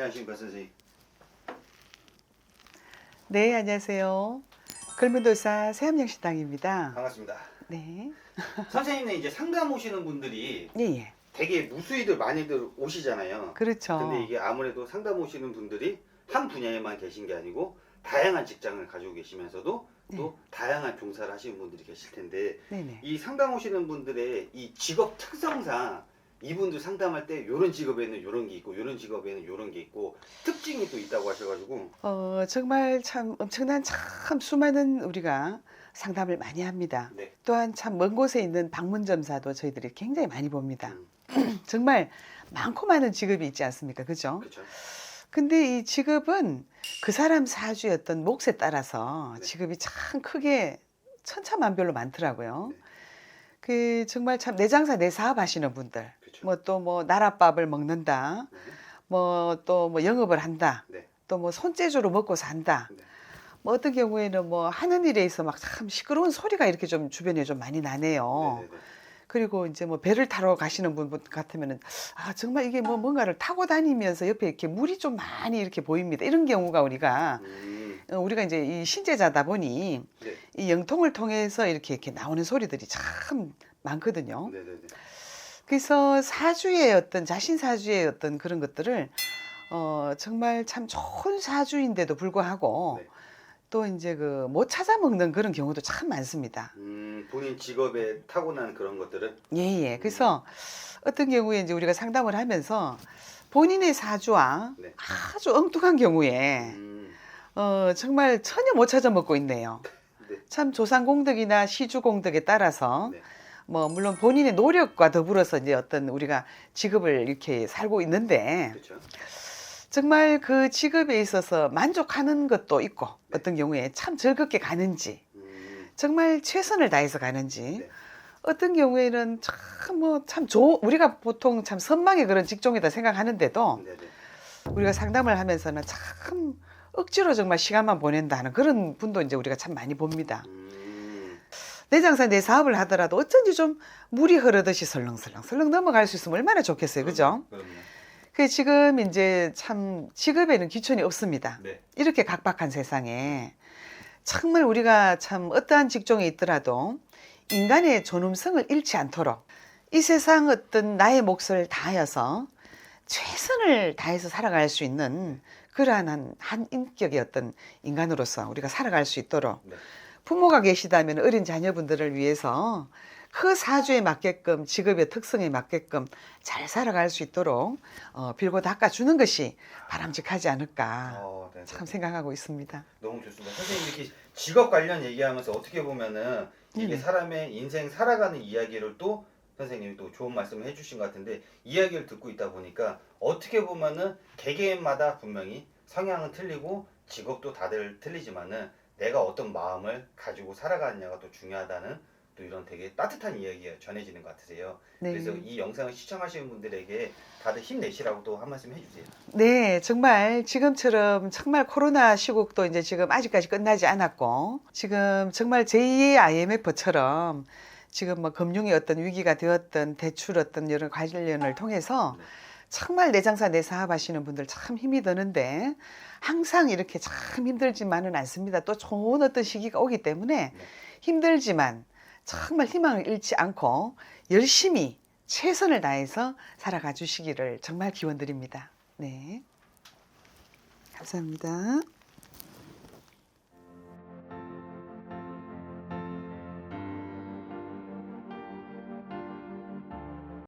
안녕하십니까 선생님. 네, 안녕하세요. 글미도사 새암양식당입니다. 반갑습니다. 네. 선생님은 이제 상담 오시는 분들이 예, 예. 되게 무수히들 많이들 오시잖아요. 그렇죠. 근데 이게 아무래도 상담 오시는 분들이 한 분야에만 계신 게 아니고 다양한 직장을 가지고 계시면서도 네. 또 다양한 종사를 하시는 분들이 계실 텐데 네네. 이 상담 오시는 분들의 이 직업 특성상 이분들 상담할 때 이런 직업에는 이런 게 있고 이런 직업에는 이런 게 있고 특징이 또 있다고 하셔가지고 어, 정말 참 엄청난 참 수많은 우리가 상담을 많이 합니다. 네. 또한 참 먼 곳에 있는 방문점사도 저희들이 굉장히 많이 봅니다. 음, 정말 많고 많은 직업이 있지 않습니까? 그죠? 그렇죠. 근데 이 직업은 그 사람 사주의 어떤 몫에 따라서 네. 직업이 참 크게 천차만별로 많더라고요. 네. 그 정말 참 내 장사 내 사업 하시는 분들. 뭐또뭐 나랏밥을 먹는다, 네. 뭐또뭐 영업을 한다, 네. 또뭐 손재주로 먹고 산다. 네. 뭐 어떤 경우에는 뭐 하는 일에 있어 막 참 시끄러운 소리가 이렇게 좀 주변에 좀 많이 나네요. 네네네. 그리고 이제 뭐 배를 타러 가시는 분 같으면은 아 정말 이게 뭐 뭔가를 타고 다니면서 옆에 이렇게 물이 좀 많이 이렇게 보입니다. 이런 경우가 우리가 음, 어, 우리가 이제 이 신재자다 보니 네. 이 영통을 통해서 이렇게 이렇게 나오는 소리들이 참 많거든요. 네네네. 그래서 사주의 어떤 자신 사주의 어떤 그런 것들을 어 정말 참 좋은 사주인데도 불구하고 네. 또 이제 그 못 찾아 먹는 그런 경우도 참 많습니다. 음, 본인 직업에 타고난 그런 것들을 예예. 그래서 어떤 경우에 이제 우리가 상담을 하면서 본인의 사주와 네. 아주 엉뚱한 경우에 음, 어 정말 전혀 못 찾아 먹고 있네요. 네. 참 조상공덕이나 시주공덕에 따라서 네. 뭐 물론 본인의 노력과 더불어서 이제 어떤 우리가 직업을 이렇게 살고 있는데 그렇죠. 정말 그 직업에 있어서 만족하는 것도 있고 네. 어떤 경우에 참 즐겁게 가는지 음, 정말 최선을 다해서 가는지 네. 어떤 경우에는 참 뭐참좋 우리가 보통 참 선망의 그런 직종이다 생각하는데도 네네. 우리가 상담을 하면서는 참 억지로 정말 시간만 보낸다는 그런 분도 이제 우리가 참 많이 봅니다. 음, 내 장사 내 사업을 하더라도 어쩐지 좀 물이 흐르듯이 설렁설렁 설렁 넘어갈 수 있으면 얼마나 좋겠어요. 그죠? 그럼요. 그 지금 이제 참 직업에는 귀천이 없습니다. 네. 이렇게 각박한 세상에 정말 우리가 참 어떠한 직종에 있더라도 인간의 존엄성을 잃지 않도록 이 세상 어떤 나의 몫을 다하여서 최선을 다해서 살아갈 수 있는 그러한 한, 한 인격의 어떤 인간으로서 우리가 살아갈 수 있도록 네. 부모가 계시다면 어린 자녀분들을 위해서 그 사주에 맞게끔 직업의 특성에 맞게끔 잘 살아갈 수 있도록 어, 빌고 닦아주는 것이 바람직하지 않을까 어, 네, 네. 참 생각하고 있습니다. 너무 좋습니다. 선생님 이렇게 직업 관련 얘기하면서 어떻게 보면은 이게 음. 사람의 인생 살아가는 이야기를 또 선생님이 또 좋은 말씀을 해주신 것 같은데 이야기를 듣고 있다 보니까 어떻게 보면은 개개인마다 분명히 성향은 틀리고 직업도 다들 틀리지만은 내가 어떤 마음을 가지고 살아가느냐가 또 중요하다는 또 이런 되게 따뜻한 이야기가 전해지는 것 같으세요. 네. 그래서 이 영상을 시청하시는 분들에게 다들 힘내시라고 또 한 말씀 해주세요. 네, 정말 지금처럼 정말 코로나 시국도 이제 지금 아직까지 끝나지 않았고 지금 정말 제2의 IMF처럼 지금 뭐 금융의 어떤 위기가 되었던 대출 어떤 여러 관련을 통해서 네. 정말 내 장사 내 사업 하시는 분들 참 힘이 드는데 항상 이렇게 참 힘들지만은 않습니다. 또 좋은 어떤 시기가 오기 때문에 힘들지만 정말 희망을 잃지 않고 열심히 최선을 다해서 살아가 주시기를 정말 기원 드립니다. 네. 감사합니다.